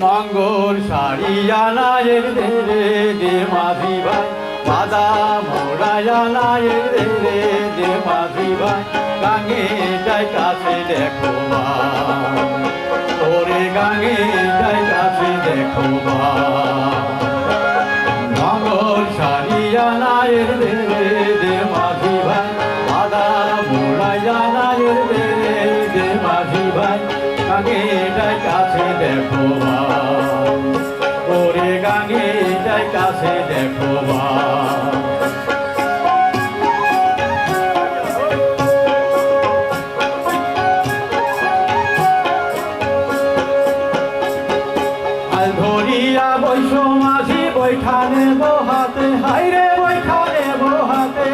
মঙ্গল সারিয়ালায়ের দে রে দে মাধি ভাই বাদা মোড়ায়ালায়ের দে রে দে মাধি ভাই গাঙেটাই কাছে দেখো ওরে গাঙেটাই কাছে দেখো মঙ্গল সারিয়ালায়ের দে রে দে মাধি ভাই বাদা মোড়ায়ালায়ের দে রে দে মাধি ভাই গাঙেটাই কাছে দেখো আল ধরিয়া বৈশ মাঝি বৈঠানে বহাতে, হাইরে বৈঠানে বহাতে।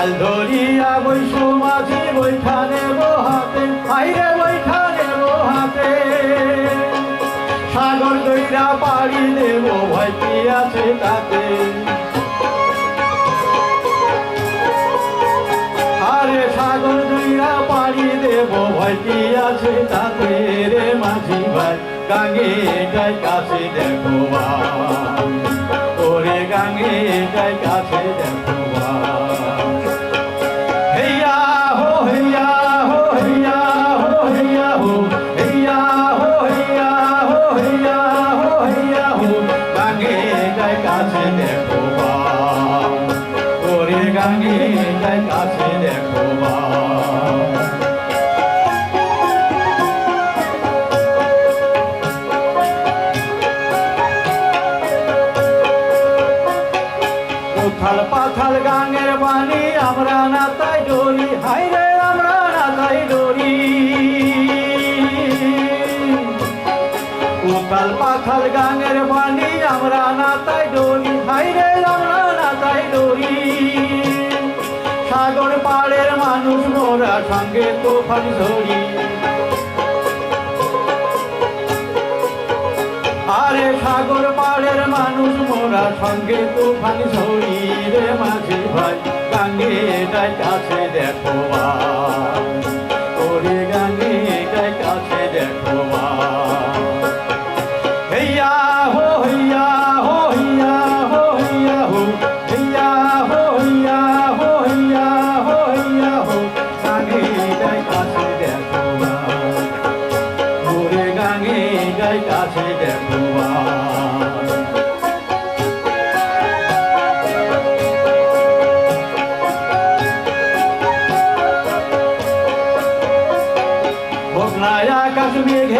আল ধরিয়া বৈশ মাঝি বৈঠানে বহাতে, হাইরে বৈঠানে বহাতে। সাগর দইরা পাড়ি দেব কি আছে তাতে? আরে সাগর দুইরা পাড়ি দেব, ভয় কি কাছে থাকে রে মাঝি ভাই। গাঙে এটাই কাছে দেখো ওরে গাঙে এটাই কাছে দেখো গাঙে গাই কাছে দেখো ওরে গাঙে উথাল পাথাল গাঙের বাণী, আমরা না তাই ডরি। হাইরে আমরা না তাই ডরি। উথাল পাথাল গাঙের বাণী, আমরা না তাই ডরি। হাইরে আমরা না তাই ডরি। সাগর পাড়ের মানুষ, মোরা সঙ্গে তোফান ধরি। আরে সাগর পাড়ের মানুষ মোরা সঙ্গে তুফান শরীরে মাঝে ভাই গাঙ্গে যাই কাছে দেখো তোরে গাঙ্গে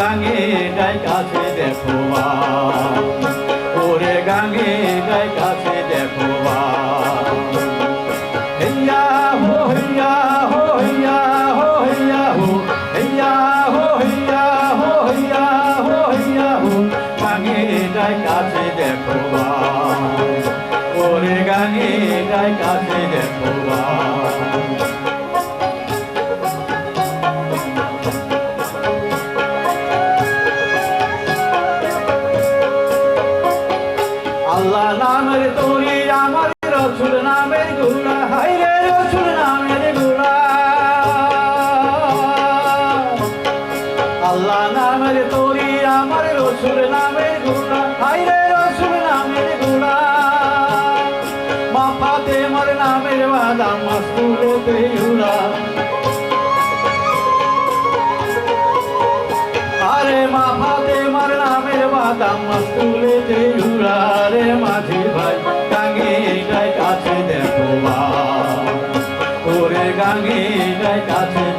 গাঙে যাই কাছে দেখো। ওরে গাঙে যাই কাছে দেখো। হেইয়া হো হেইয়া হো হেইয়া হো হেইয়া হো হেইয়া হো হো, হেইয়া হো হেইয়া হো গাঙে যাই কাছে দেখো ওরে গাঙে যাই কাছে দেখো বলে বেহুলা আরে মা ভাতে মার নামের বাদাম তুলে দেহুলা রে মাঝি ভাই গাঙ্গে গায় কাছে দেখো বা ওরে গাঙ্গে গায় কাছে